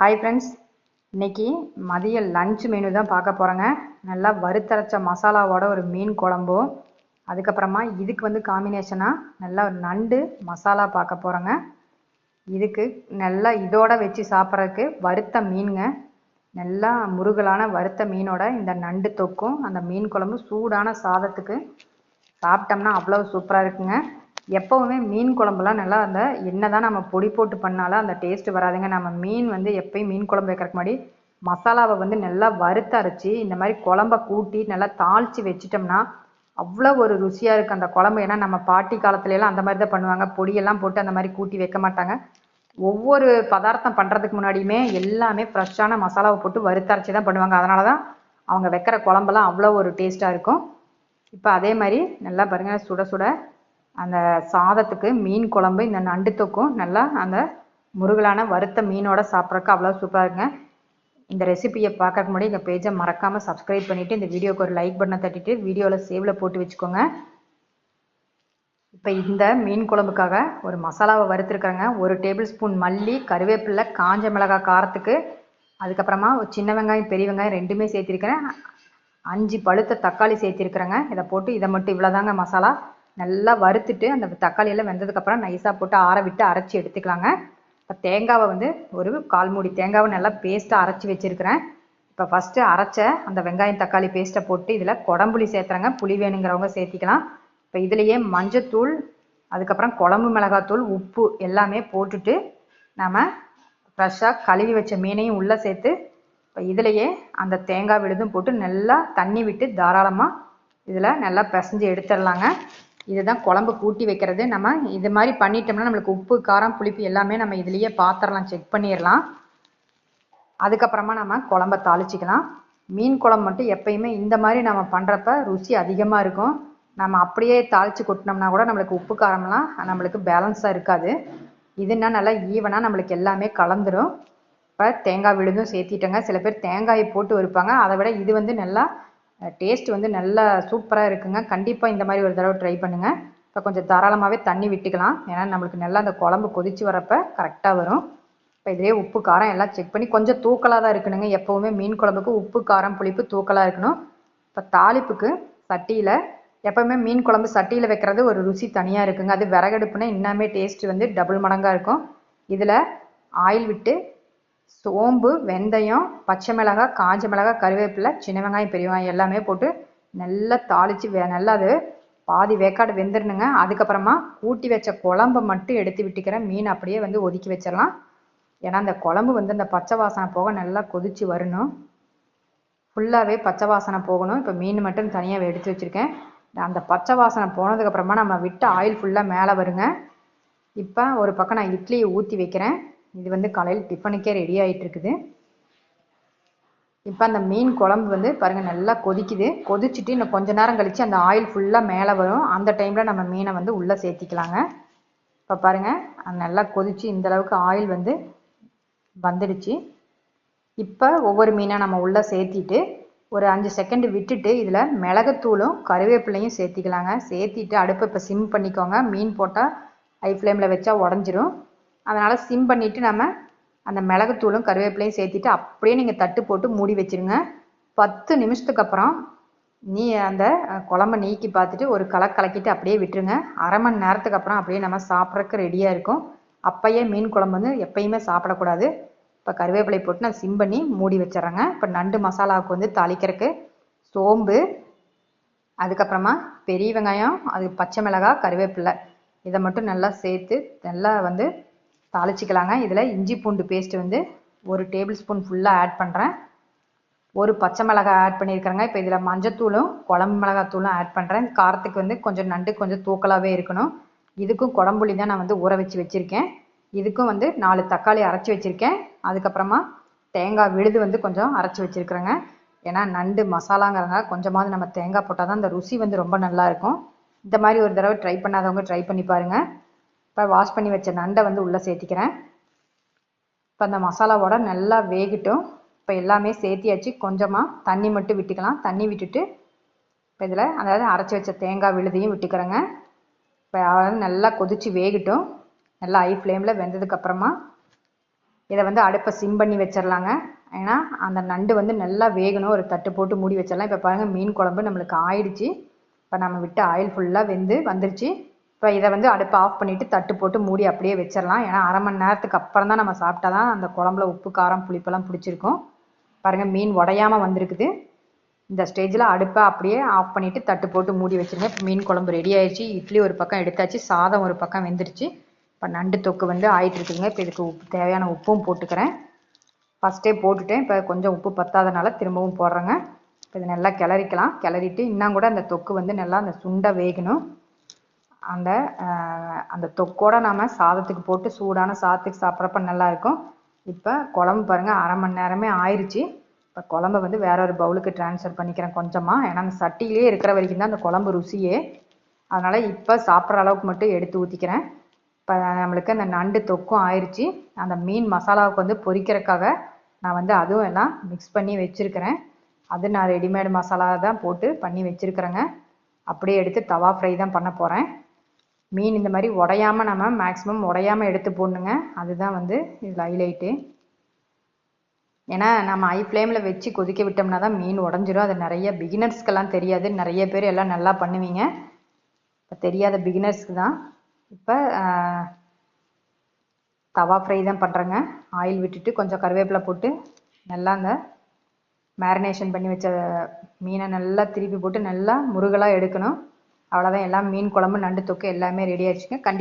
Hi friends இன்னைக்கு மதிய lunch menu தான் பார்க்க போகிறோங்க நல்லா வறுத்தரைச்ச மசாலாவோட ஒரு மீன் குழம்பும் அதுக்கப்புறமா இதுக்கு வந்து காம்பினேஷனாக நல்லா ஒரு நண்டு மசாலா பார்க்க போகிறோங்க இதுக்கு நல்லா இதோட வச்சு சாப்பிட்றதுக்கு வறுத்த மீனுங்க. நல்லா முருகலான வறுத்த மீனோட இந்த நண்டு தொக்கும் அந்த மீன் குழம்பு சூடான சாதத்துக்கு சாப்பிட்டோம்னா அவ்வளோ சூப்பராக இருக்குங்க. எப்போவுமே மீன் குழம்புலாம் நல்லா அந்த என்ன தான் நம்ம பொடி போட்டு பண்ணாலும் அந்த டேஸ்ட் வராதுங்க. நம்ம மீன் வந்து எப்பயும் மீன் குழம்பு வைக்கிறதுக்கு முன்னாடி மசாலாவை வந்து நல்லா வறுத்து அரைச்சி இந்த மாதிரி குழம்ப கூட்டி நல்லா தாளித்து வச்சிட்டோம்னா அவ்வளோ ஒரு ருசியாக இருக்குது அந்த குழம்பு. ஏன்னா நம்ம பாட்டி காலத்துலலாம் அந்த மாதிரி தான் பண்ணுவாங்க. பொடியெல்லாம் போட்டு அந்த மாதிரி கூட்டி வைக்க மாட்டாங்க. ஒவ்வொரு பதார்த்தம் பண்ணுறதுக்கு முன்னாடியுமே எல்லாமே ஃப்ரெஷ்ஷான மசாலாவை போட்டு வறுத்தரைச்சி தான் பண்ணுவாங்க. அதனால தான் அவங்க வைக்கிற குழம்பெல்லாம் அவ்வளோ ஒரு டேஸ்ட்டாக இருக்கும். இப்போ அதே மாதிரி நல்லா பாருங்கள் சுட சுட அந்த சாதத்துக்கு மீன் குழம்பு இந்த நண்டு தொக்கும் நல்லா அந்த முருகலான வறுத்த மீனோட சாப்பிட்றக்கு அவ்வளோ சூப்பராக இருக்குங்க. இந்த ரெசிபியை பார்க்கறக்கு முன்னாடி இந்த பேஜை மறக்காமல் சப்ஸ்கிரைப் பண்ணிவிட்டு இந்த வீடியோக்கு ஒரு லைக் பட்டனை தட்டிட்டு வீடியோவில் சேவில் போட்டு வச்சுக்கோங்க. இப்போ இந்த மீன் குழம்புக்காக ஒரு மசாலாவை வறுத்துருக்காங்க ஒரு டேபிள் ஸ்பூன் மல்லி கருவேப்பிலை காஞ்ச மிளகாய் காரத்துக்கு அதுக்கப்புறமா ஒரு சின்ன வெங்காயம் பெரிய வெங்காயம் ரெண்டுமே சேர்த்திருக்கிறேன். அஞ்சு பழுத்த தக்காளி சேர்த்திருக்கிறேங்க. இதை போட்டு இதை மட்டும் இவ்வளோதாங்க மசாலா. நல்லா வறுத்துட்டு அந்த தக்காளி எல்லாம் வெந்ததுக்கப்புறம் நைஸாக போட்டு ஆற விட்டு அரைச்சி எடுத்துக்கலாங்க. இப்போ தேங்காவை வந்து ஒரு கால் மூடி தேங்காவை நல்லா பேஸ்ட்டாக அரைச்சி வச்சுருக்கிறேன். இப்போ ஃபஸ்ட்டு அரைச்ச அந்த வெங்காயம் தக்காளி பேஸ்ட்டை போட்டு இதில் குடம்புளி சேர்த்துறேங்க. புளி வேணுங்கிறவங்க சேர்த்திக்கலாம். இப்போ இதுலேயே மஞ்சத்தூள் அதுக்கப்புறம் குழம்பு மிளகாத்தூள் உப்பு எல்லாமே போட்டுட்டு நம்ம ஃப்ரெஷ்ஷாக கழுவி வச்ச மீனையும் உள்ளே சேர்த்து இப்போ இதுலேயே அந்த தேங்காய் விழுதும் போட்டு நல்லா தண்ணி விட்டு தாராளமாக இதில் நல்லா பிசைஞ்சு எடுத்துடலாங்க. இதுதான் குழம்பு கூட்டி வைக்கிறது. நம்ம இது மாதிரி பண்ணிட்டோம்னா நம்மளுக்கு உப்பு காரம் புளிப்பு எல்லாமே நம்ம இதுலேயே பாத்திரலாம் செக் பண்ணிடலாம் அதுக்கப்புறமா நம்ம குழம்ப தாளிச்சிக்கலாம். மீன் குழம்பு மட்டும் எப்பயுமே இந்த மாதிரி நம்ம பண்ணுறப்ப ருசி அதிகமாக இருக்கும். நம்ம அப்படியே தாளித்து கொட்டினோம்னா கூட நம்மளுக்கு உப்பு காரம்லாம் நம்மளுக்கு பேலன்ஸாக இருக்காது. இதுனா நல்லா ஈவனாக நம்மளுக்கு எல்லாமே கலந்துரும். இப்போ தேங்காய் விழுதும் சேர்த்திட்டேங்க. சில பேர் தேங்காயை போட்டு வைப்பாங்க அதை விட இது வந்து நல்லா டேஸ்ட் வந்து நல்லா சூப்பராக இருக்குங்க. கண்டிப்பாக இந்த மாதிரி ஒரு தடவை ட்ரை பண்ணுங்கள் இப்போ கொஞ்சம் தாராளமாகவே தண்ணி விட்டுக்கலாம். ஏன்னா நம்மளுக்கு நல்லா அந்த குழம்பு கொதிச்சு வரப்போ கரெக்டாக வரும். இப்போ இதிலே உப்பு காரம் எல்லாம் செக் பண்ணி கொஞ்சம் தூக்கலாக தான் இருக்கணுங்க. எப்போவுமே மீன் குழம்புக்கு உப்பு காரம் புளிப்பு தூக்கலாக இருக்கணும். இப்போ தாளிப்புக்கு சட்டியில் எப்போவுமே மீன் குழம்பு சட்டியில் வைக்கிறது ஒரு ருசி தனியாக இருக்குங்க. அது விறகடுப்புனா இன்னமே டேஸ்ட் வந்து டபுள் மடங்காக இருக்கும். இதில் ஆயில் விட்டு சோம்பு வெந்தயம் பச்சை மிளகாய் காஞ்ச மிளகாய் கருவேப்பிலை சின்ன வெங்காயம் பெரிய வெங்காயம் எல்லாமே போட்டு நல்லா தாளித்து வே நல்லா அது பாதி வேக்காடு வெந்துடணுங்க. அதுக்கப்புறமா கூட்டி வச்ச குழம்பு மட்டும் எடுத்து விட்டுக்கிறேன். மீன் அப்படியே வந்து ஒதுக்கி வச்சிடலாம். ஏன்னா அந்த குழம்பு வந்து அந்த பச்சை வாசனை போக நல்லா கொதிச்சு வரணும். ஃபுல்லாகவே பச்சை வாசனை போகணும். இப்போ மீன் மட்டும் தனியாக எடுத்து வச்சுருக்கேன். அந்த பச்சை வாசனை போனதுக்கப்புறமா நம்ம விட்டு ஆயில் ஃபுல்லாக மேலே வருங்க. இப்போ ஒரு பக்கம் நான் இட்லியை ஊற்றி வைக்கிறேன். இது வந்து காலையில் டிஃபனுக்கே ரெடி ஆகிட்டு இருக்குது இப்போ அந்த மீன் குழம்பு வந்து பாருங்கள் நல்லா கொதிக்குது. கொதிச்சுட்டு இன்னும் கொஞ்ச நேரம் கழித்து அந்த ஆயில் ஃபுல்லாக மேலே வரும். அந்த டைமில் நம்ம மீனை வந்து உள்ளே சேர்த்திக்கலாங்க. இப்போ பாருங்கள் அது நல்லா கொதித்து இந்தளவுக்கு ஆயில் வந்து வந்துடுச்சு. இப்போ ஒவ்வொரு மீனை நம்ம உள்ளே சேர்த்திட்டு ஒரு அஞ்சு செகண்ட் விட்டுட்டு இதில் மிளகுத்தூளும் கருவேப்பிலையும் சேர்த்திக்கலாங்க. சேர்த்திட்டு அடுப்பை இப்போ சிம் பண்ணிக்கோங்க. மீன் போட்டால் ஹை ஃப்ளேமில் வச்சா உடஞ்சிரும். அதனால் சிம் பண்ணிவிட்டு நம்ம அந்த மிளகுத்தூளும் கருவேப்பிலையும் சேர்த்திட்டு அப்படியே நீங்கள் தட்டு போட்டு மூடி வச்சுருங்க. பத்து நிமிஷத்துக்கு அப்புறம் நீ அந்த குழம்ப நீக்கி பார்த்துட்டு ஒரு கலக் கலக்கிட்டு அப்படியே விட்டுருங்க. அரை மணி நேரத்துக்கு அப்புறம் அப்படியே நம்ம சாப்பிட்றதுக்கு ரெடியாக இருக்கும். அப்போயே மீன் குழம்பு வந்து எப்பயுமே சாப்பிடக்கூடாது. இப்போ கருவேப்பிலை போட்டு நான் சிம் பண்ணி மூடி வச்சிட்றேங்க. இப்போ நண்டு மசாலாவுக்கு வந்து தாளிக்கிறதுக்கு சோம்பு அதுக்கப்புறமா பெரிய வெங்காயம் அது பச்சை மிளகாய் கருவேப்பிலை இதை மட்டும் நல்லா சேர்த்து நல்லா வந்து தாளிச்சிக்கலாங்க. இதில் இஞ்சி பூண்டு பேஸ்ட்டு வந்து ஒரு டேபிள் ஸ்பூன் ஃபுல்லாக ஆட் பண்ணுறேன் ஒரு பச்சை மிளகாய் ஆட் பண்ணியிருக்கிறேங்க. இப்போ இதில் மஞ்சத்தூளும் குழம்பு மிளகாத்தூளும் ஆட் பண்ணுறேன் காரத்துக்கு வந்து கொஞ்சம் நண்டு கொஞ்சம் தூக்கலாகவே இருக்கணும். இதுக்கும் குடம்புளி தான் நான் வந்து ஊற வச்சு வச்சுருக்கேன். இதுக்கும் வந்து நாலு தக்காளி அரைச்சி வச்சுருக்கேன். அதுக்கப்புறமா தேங்காய் விழுது வந்து கொஞ்சம் அரைச்சி வச்சுருக்குறேங்க. ஏன்னா நண்டு மசாலாங்கிறதுனால கொஞ்சமாவது நம்ம தேங்காய் போட்டால் தான் அந்த ருசி வந்து ரொம்ப நல்லாயிருக்கும் இந்த மாதிரி ஒரு தடவை ட்ரை பண்ணாதவங்க ட்ரை பண்ணி பாருங்கள் இப்போ வாஷ் பண்ணி வச்ச நண்டை வந்து உள்ளே சேர்த்திக்கிறேன். இப்போ அந்த மசாலாவோட நல்லா வேகட்டும். இப்போ எல்லாமே சேர்த்தியாச்சு. கொஞ்சமாக தண்ணி மட்டும் விட்டுக்கலாம். தண்ணி விட்டுட்டு இப்போ இதில் அதாவது அரைச்சி வச்ச தேங்காய் விழுதையும் விட்டுக்கிறேங்க. இப்போ அதாவது நல்லா கொதித்து வேகட்டும். நல்லா ஹை ஃப்ளேமில் வெந்ததுக்கப்புறமா இதை வந்து அடுப்பை சிம் பண்ணி வச்சிடலாங்க ஏன்னா அந்த நண்டு வந்து நல்லா வேகணும். ஒரு தட்டு போட்டு மூடி வச்சிடலாம் இப்போ பாருங்கள் மீன் குழம்பு நம்மளுக்கு ஆயிடுச்சு. இப்போ நம்ம விட்டு ஆயில் ஃபுல்லாக வெந்து வந்துருச்சு. இப்போ இதை வந்து அடுப்பை ஆஃப் பண்ணிவிட்டு தட்டு போட்டு மூடி அப்படியே வச்சிடலாம். ஏன்னா அரை மணி நேரத்துக்கு அப்புறம் தான் நம்ம சாப்பிட்டா தான் அந்த குழம்புல உப்பு காரம் புளிப்பெல்லாம் பிடிச்சிருக்கும். பாருங்கள் மீன் உடையாமல் வந்திருக்குது. இந்த ஸ்டேஜில் அடுப்பை அப்படியே ஆஃப் பண்ணிவிட்டு தட்டு போட்டு மூடி வச்சுருங்க. மீன் குழம்பு ரெடி ஆயிடுச்சு. இட்லி ஒரு பக்கம் எடுத்தாச்சு. சாதம் ஒரு பக்கம் வெந்துருச்சு இப்போ நண்டு தொக்கு வந்து ஆயிட்டு இருக்குதுங்க. இப்போ இதுக்கு உப்பு தேவையான உப்பும் போட்டுக்கிறேன். ஃபஸ்ட்டே போட்டுட்டேன். இப்போ கொஞ்சம் உப்பு பத்தாதனால திரும்பவும் போடுறேங்க. இப்போ இதை நல்லா கிளறிக்கலாம். கிளறிட்டு இன்னும் கூட அந்த தொக்கு வந்து நல்லா அந்த சுண்டை வேகணும். அந்த அந்த தொக்கோட நாம் சாதத்துக்கு போட்டு சூடான சாதத்துக்கு சாப்பிட்றப்ப நல்லாயிருக்கும். இப்போ குழம்பு பாருங்கள் அரை மணி நேரமே ஆயிடுச்சு இப்போ குழம்ப வந்து வேற ஒரு பவுலுக்கு ட்ரான்ஸ்ஃபர் பண்ணிக்கிறேன் கொஞ்சமாக ஏன்னா அந்த சட்டியிலே இருக்கிற வரைக்கும் தான் அந்த குழம்பு ருசியே. அதனால் இப்போ சாப்பிட்ற அளவுக்கு மட்டும் எடுத்து ஊற்றிக்கிறேன் இப்போ நம்மளுக்கு அந்த நண்டு தொக்கும் ஆயிடுச்சு அந்த மீன் மசாலாவுக்கு வந்து பொரிக்கிறதுக்காக நான் வந்து அதுவும் எல்லாம் மிக்ஸ் பண்ணி வச்சுருக்கிறேன். அது நான் ரெடிமேடு மசாலா தான் போட்டு பண்ணி வச்சுருக்கிறேங்க. அப்படியே எடுத்து தவா ஃப்ரை தான் பண்ண போகிறேன் மீன் இந்த மாதிரி உடையாமல் நம்ம மேக்ஸிமம் உடையாமல் எடுத்து போடணுங்க. அதுதான் வந்து இதில் ஹைலைட்டு ஏன்னா நம்ம ஹை ஃப்ளேமில் வச்சு கொதிக்க விட்டோம்னா தான் மீன் உடஞ்சிரும். அது நிறைய பிகினர்ஸ்க்கெல்லாம் தெரியாது. நிறைய பேர் எல்லாம் நல்லா பண்ணுவீங்க. இப்போ தெரியாத பிகினர்ஸ்க்கு தான். இப்போ தவா ஃப்ரை தான் பண்ணுறேங்க ஆயில் விட்டுட்டு கொஞ்சம் கருவேப்பிலை போட்டு நல்லா அந்த மேரினேஷன் பண்ணி வச்ச மீனை நல்லா திருப்பி போட்டு நல்லா முருகலாக எடுக்கணும். அவ்வளோதான் எல்லாம் மீன் குழம்பு நண்டு தொக்கு எல்லாமே ரெடி ஆயிடுச்சுங்க. கண்டி